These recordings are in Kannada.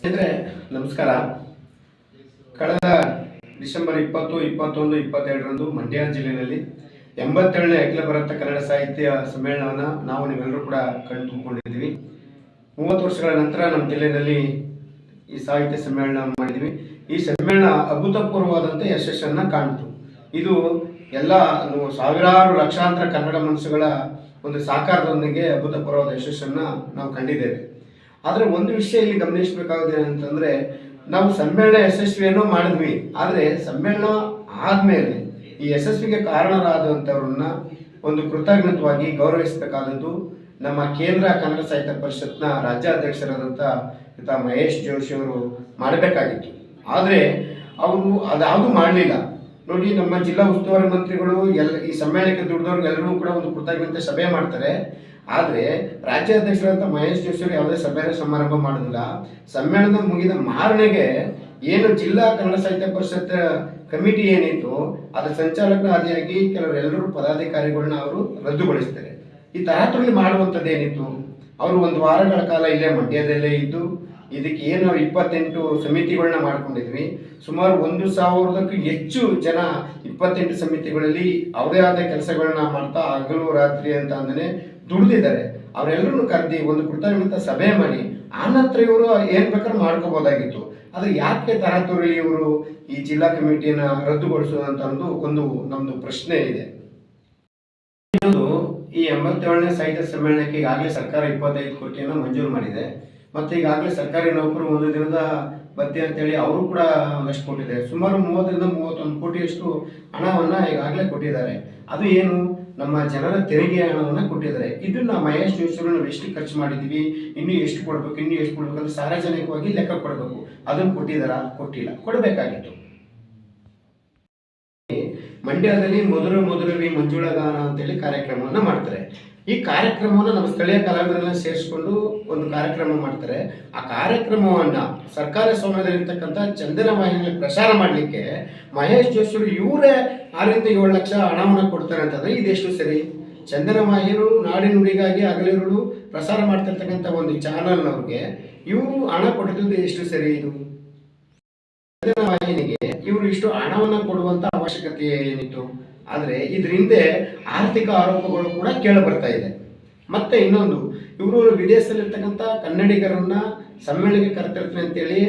ಸ್ನೇಹಿತರೆ, ನಮಸ್ಕಾರ. ಕಳೆದ ಡಿಸೆಂಬರ್ ಇಪ್ಪತ್ತು, ಇಪ್ಪತ್ತೊಂದು, ಇಪ್ಪತ್ತೆರಡರಂದು ಮಂಡ್ಯ ಜಿಲ್ಲೆಯಲ್ಲಿ ಎಂಬತ್ತೇಳನೇ ಅಖಿಲ ಭಾರತ ಕನ್ನಡ ಸಾಹಿತ್ಯ ಸಮ್ಮೇಳನವನ್ನು ನಾವು ನೀವೆಲ್ಲರೂ ಕೂಡ ಕಣ್ತುಂಬಿಕೊಂಡಿದ್ದೀವಿ ಮೂವತ್ತು ವರ್ಷಗಳ ನಂತರ ನಮ್ಮ ಜಿಲ್ಲೆಯಲ್ಲಿ ಈ ಸಾಹಿತ್ಯ ಸಮ್ಮೇಳನ ಮಾಡಿದ್ವಿ ಈ ಸಮ್ಮೇಳನ ಅಭೂತಪೂರ್ವವಾದಂಥ ಯಶಸ್ಸನ್ನು ಕಾಣ್ತು. ಇದು ಎಲ್ಲ ಸಾವಿರಾರು ಲಕ್ಷಾಂತರ ಕನ್ನಡ ಮನಸ್ಸುಗಳ ಒಂದು ಸಾಕಾರದೊಂದಿಗೆ ಅಭೂತಪೂರ್ವವಾದ ಯಶಸ್ಸನ್ನು ನಾವು ಕಂಡಿದ್ದೇವೆ. ಆದರೆ ಒಂದು ವಿಷಯ ಇಲ್ಲಿ ಗಮನಿಸಬೇಕಾಗಿದೆ ಅಂತಂದರೆ ನಾವು ಸಮ್ಮೇಳನ ಯಶಸ್ವಿಯನ್ನು ಮಾಡಿದ್ವಿ. ಆದರೆ ಸಮ್ಮೇಳನ ಆದಮೇಲೆ ಈ ಯಶಸ್ವಿಗೆ ಕಾರಣರಾದಂಥವ್ರನ್ನ ಒಂದು ಕೃತಜ್ಞತವಾಗಿ ಗೌರವಿಸಬೇಕಾದದ್ದು ನಮ್ಮ ಕೇಂದ್ರ ಕನ್ನಡ ಸಾಹಿತ್ಯ ಪರಿಷತ್ನ ರಾಜ್ಯಾಧ್ಯಕ್ಷರಾದಂಥ ಮಹೇಶ್ ಜೋಶಿ ಅವರು ಮಾಡಬೇಕಾಗಿತ್ತು. ಆದರೆ ಅವರು ಅದ್ಯಾವುದು ಮಾಡಲಿಲ್ಲ. ನೋಡಿ, ನಮ್ಮ ಜಿಲ್ಲಾ ಉಸ್ತುವಾರಿ ಮಂತ್ರಿಗಳು ಎಲ್ಲ ಈ ಸಮ್ಮೇಳನಕ್ಕೆ ದುಡಿದವ್ರಿಗೆ ಎಲ್ಲರೂ ಕೂಡ ಒಂದು ಕೃತಜ್ಞತೆ ಸಭೆ ಮಾಡ್ತಾರೆ. ಆದರೆ ರಾಜ್ಯಾಧ್ಯಕ್ಷರಾದಂಥ ಮಹೇಶ್ ಜೋಶಿಯವರು ಯಾವುದೇ ಸಭೆ ಸಮಾರಂಭ ಮಾಡೋದಿಲ್ಲ. ಸಮ್ಮೇಳನ ಮುಗಿದ ಮಾರನೆಗೆ ಏನು ಜಿಲ್ಲಾ ಕನ್ನಡ ಸಾಹಿತ್ಯ ಪರಿಷತ್ ಕಮಿಟಿ ಏನಿತ್ತು, ಅದರ ಸಂಚಾಲಕರಾದಿಯಾಗಿ ಆದಿಯಾಗಿ ಕೆಲವರೆಲ್ಲರೂ ಪದಾಧಿಕಾರಿಗಳನ್ನ ಅವರು ರದ್ದುಗೊಳಿಸ್ತಾರೆ ಈ ತರಾತುರಿ ಮಾಡುವಂಥದ್ದು ಏನಿತ್ತು? ಅವರು ಒಂದು ವಾರಗಳ ಕಾಲ ಇಲ್ಲೇ ಮಂಡ್ಯದಲ್ಲೇ ಇದ್ದು, ಇದಕ್ಕೆ ಏನು ಅವ್ರು ಇಪ್ಪತ್ತೆಂಟು ಸಮಿತಿಗಳನ್ನ ಮಾಡ್ಕೊಂಡಿದ್ವಿ. ಸುಮಾರು ಒಂದು ಸಾವಿರದಕ್ಕೂ ಹೆಚ್ಚು ಜನ ಇಪ್ಪತ್ತೆಂಟು ಸಮಿತಿಗಳಲ್ಲಿ ಅವರೇ ಆದ ಕೆಲಸಗಳನ್ನ ಮಾಡ್ತಾ ಹಗಲು ರಾತ್ರಿ ಅಂತ ಅಂದನೆ ದುಡಿದಿದ್ದಾರೆ. ಅವರೆಲ್ಲರೂ ಕರೆದಿ ಒಂದು ಕೃತಜ್ಞತ ಸಭೆ ಮಾಡಿ, ಆ ನಂತರ ಇವರು ಏನು ಬೇಕಾದ್ರೂ ಮಾಡ್ಕೋಬೋದಾಗಿತ್ತು. ಆದರೆ ಯಾಕೆ ತರಾತುರಿ ಇವರು ಈ ಜಿಲ್ಲಾ ಕಮಿಟಿಯನ್ನ ರದ್ದುಗೊಳಿಸುವಂತ ಒಂದು ಒಂದು ನಮ್ದು ಪ್ರಶ್ನೆ ಇದೆ. ಇನ್ನೊಂದು, ಈ ಎಂಬತ್ತೇಳನೇ ಸಾಹಿತ್ಯ ಸಮ್ಮೇಳನಕ್ಕೆ ಈಗಾಗಲೇ ಸರ್ಕಾರ ಇಪ್ಪತ್ತೈದು ಕೋಟಿಯನ್ನು ಮಂಜೂರು ಮಾಡಿದೆ. ಮತ್ತು ಈಗಾಗಲೇ ಸರ್ಕಾರಿ ನೌಕರು ಒಂದು ದಿನದ ಭತ್ಯೆ ಅಂತೇಳಿ ಅವರು ಕೂಡ ಒಂದಷ್ಟು ಕೊಟ್ಟಿದೆ ಸುಮಾರು ಮೂವತ್ತರಿಂದ ಮೂವತ್ತೊಂದು ಕೋಟಿಯಷ್ಟು ಹಣವನ್ನ ಈಗಾಗಲೇ ಕೊಟ್ಟಿದ್ದಾರೆ. ಅದು ಏನು? ನಮ್ಮ ಜನರ ತೆರಿಗೆ ಹಣವನ್ನ ಕೊಟ್ಟಿದ್ದಾರೆ. ಇದನ್ನ ಮಹೇಶ್ ಜೋಶಿ ನಾವು ಎಷ್ಟು ಖರ್ಚು ಮಾಡಿದ್ದೀವಿ, ಇನ್ನೂ ಎಷ್ಟು ಕೊಡ್ಬೇಕು, ಇನ್ನೂ ಎಷ್ಟು ಕೊಡ್ಬೇಕು ಅಂತ ಸಾರ್ವಜನಿಕವಾಗಿ ಲೆಕ್ಕ ಕೊಡಬೇಕು. ಅದನ್ನು ಕೊಟ್ಟಿದ್ದಾರಾ? ಕೊಟ್ಟಿಲ್ಲ. ಕೊಡಬೇಕಾಗಿತ್ತು. ಮಂಡ್ಯದಲ್ಲಿ ಮೊದಲು ಮೊದಲು ಮಂಜುಳಗಾನ ಅಂತೇಳಿ ಕಾರ್ಯಕ್ರಮವನ್ನು ಮಾಡ್ತಾರೆ. ಈ ಕಾರ್ಯಕ್ರಮವನ್ನು ನಮ್ಮ ಸ್ಥಳೀಯ ಕಲಾವಿದರನ್ನ ಸೇರಿಸ್ಕೊಂಡು ಒಂದು ಕಾರ್ಯಕ್ರಮ ಮಾಡ್ತಾರೆ. ಆ ಕಾರ್ಯಕ್ರಮವನ್ನ ಸರ್ಕಾರಿ ಸ್ವಾಮ್ಯದಲ್ಲಿರ್ತಕ್ಕಂಥ ಚಂದನ ವಾಹಿನಿಯಲ್ಲಿ ಪ್ರಸಾರ ಮಾಡಲಿಕ್ಕೆ ಮಹೇಶ್ ಜೋಶಿ ಅವರು ಇವರೇ ಆರರಿಂದ ಏಳು ಲಕ್ಷ ಹಣವನ್ನು ಕೊಡ್ತಾರೆ ಅಂತಂದ್ರೆ ಇದೆಷ್ಟು ಸರಿ? ಚಂದನ ವಾಹಿನಿಯರು ನಾಡಿನುಡಿಗಾಗಿ ಅಗಲಿರುಳು ಪ್ರಸಾರ ಮಾಡ್ತಿರ್ತಕ್ಕಂಥ ಒಂದು ಚಾನಲ್ನವ್ರಿಗೆ ಇವರು ಹಣ ಕೊಟ್ಟಿದ್ದು ಎಷ್ಟು ಸರಿ ಇದು? ಚಂದನ ವಾಹಿನಿಗೆ ಇವರು ಇಷ್ಟು ಹಣವನ್ನು ಕೊಡುವಂತ ಅವಶ್ಯಕತೆ ಏನಿತ್ತು? ಆದ್ರೆ ಇದ್ರ ಹಿಂದೆ ಆರ್ಥಿಕ ಆರೋಪಗಳು ಕೂಡ ಕೇಳಿ ಬರ್ತಾ ಇದೆ. ಮತ್ತೆ ಇನ್ನೊಂದು, ಇವರು ವಿದೇಶದಲ್ಲಿರ್ತಕ್ಕಂಥ ಕನ್ನಡಿಗರನ್ನ ಸಮ್ಮೇಳನಕ್ಕೆ ಕರೆತಿರ್ತಾರೆ ಅಂತೇಳಿ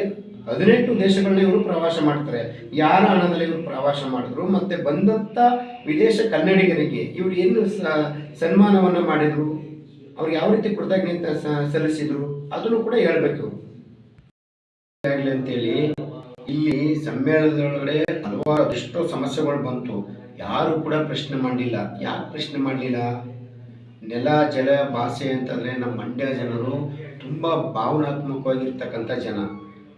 ಹದಿನೆಂಟು ದೇಶಗಳನ್ನ ಇವರು ಪ್ರವಾಸ ಮಾಡ್ತಾರೆ. ಯಾರ ಹಣದಲ್ಲಿ ಇವರು ಪ್ರವಾಸ ಮಾಡಿದ್ರು, ಮತ್ತೆ ಬಂದಂಥ ವಿದೇಶ ಕನ್ನಡಿಗರಿಗೆ ಇವರು ಏನು ಸನ್ಮಾನವನ್ನು ಮಾಡಿದ್ರು, ಅವ್ರು ಯಾವ ರೀತಿ ಕೃತಜ್ಞತೆ ಸಲ್ಲಿಸಿದ್ರು, ಅದನ್ನು ಕೂಡ ಹೇಳ್ಬೇಕು. ಅಂತೇಳಿ ಇಲ್ಲಿ ಸಮ್ಮೇಳನದೊಳಗಡೆ ಹಲವಾರು ಎಷ್ಟೋ ಸಮಸ್ಯೆಗಳು ಬಂತು. ಯಾರು ಕೂಡ ಪ್ರಶ್ನೆ ಮಾಡಲಿಲ್ಲ. ಯಾಕೆ ಪ್ರಶ್ನೆ ಮಾಡಲಿಲ್ಲ? ನೆಲ, ಜಲ, ಭಾಷೆ ಅಂತಂದರೆ ನಮ್ಮ ಮಂಡ್ಯ ಜನರು ತುಂಬ ಭಾವನಾತ್ಮಕವಾಗಿರ್ತಕ್ಕಂಥ ಜನ.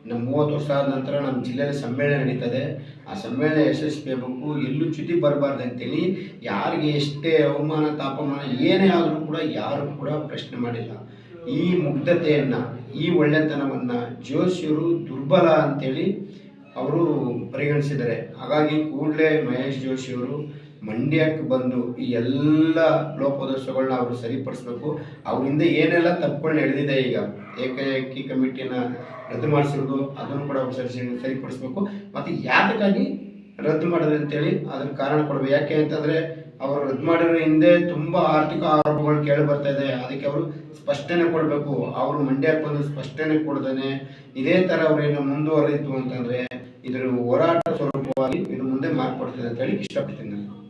ನಮ್ಮ ಮೂವತ್ತು ವರ್ಷ ಆದ ನಂತರ ನಮ್ಮ ಜಿಲ್ಲೆಯಲ್ಲಿ ಸಮ್ಮೇಳನ ನಡೀತದೆ. ಆ ಸಮ್ಮೇಳನ ಯಶಸ್ವಿ ಆಗಬೇಕು. ಎಲ್ಲೂ ಚ್ಯುತಿ ಬರಬಾರ್ದು ಅಂತೇಳಿ ಯಾರಿಗೆ ಎಷ್ಟೇ ಅವಮಾನ ತಾಪಮಾನ ಏನೇ ಆದರೂ ಕೂಡ ಯಾರು ಕೂಡ ಪ್ರಶ್ನೆ ಮಾಡಿಲ್ಲ. ಈ ಮುಗ್ಧತೆಯನ್ನು, ಈ ಒಳ್ಳೆತನವನ್ನ ಜೋಶಿಯವರು ದುರ್ಬಲ ಅಂತೇಳಿ ಅವರು ಪರಿಗಣಿಸಿದ್ದಾರೆ. ಹಾಗಾಗಿ ಕೂಡಲೇ ಮಹೇಶ್ ಜೋಶಿಯವರು ಮಂಡ್ಯಕ್ಕೆ ಬಂದು ಈ ಎಲ್ಲ ಲೋಪದೋಷಗಳನ್ನ ಅವರು ಸರಿಪಡಿಸ್ಬೇಕು. ಅವರಿಂದ ಏನೆಲ್ಲ ತಪ್ಪುಗಳು ನಡೆದಿದೆ ಈಗ, ಏಕಾಏಕಿ ಕಮಿಟಿನ ರದ್ದು ಮಾಡಿಸಿರೋದು ಅದನ್ನು ಕೂಡ ಅವರು ಸರಿ ಸರಿಪಡಿಸ್ಬೇಕು. ಮತ್ತು ಯಾತಕ್ಕಾಗಿ ರದ್ದು ಮಾಡಿದ್ರು ಅಂತೇಳಿ ಅದಕ್ಕೆ ಕಾರಣ ಕೊಡಬೇಕು. ಯಾಕೆ ಅಂತಂದ್ರೆ ಅವರು ರದ್ದು ಮಾಡಿರೋ ಹಿಂದೆ ತುಂಬಾ ಆರ್ಥಿಕ ಆರೋಪಗಳು ಕೇಳಿ ಬರ್ತಾ ಇದೆ. ಅದಕ್ಕೆ ಅವರು ಸ್ಪಷ್ಟನೆ ಕೊಡಬೇಕು. ಅವರು ಮಂಡ್ಯಕ್ಕೆ ಬಂದು ಸ್ಪಷ್ಟನೆ ಕೊಡ್ದೇನೆ ಇದೇ ತರ ಅವ್ರೇನು ಮುಂದುವರೆದಿತ್ತು ಅಂತಂದ್ರೆ ಇದ್ರ ಹೋರಾಟ ಸ್ವರೂಪವಾಗಿ ಇನ್ನು ಮುಂದೆ ಮಾರ್ಪಡ್ತದೆ ಅಂತ ಹೇಳಿ ಇಷ್ಟಪಡ್ತೀನಿ ನಾನು.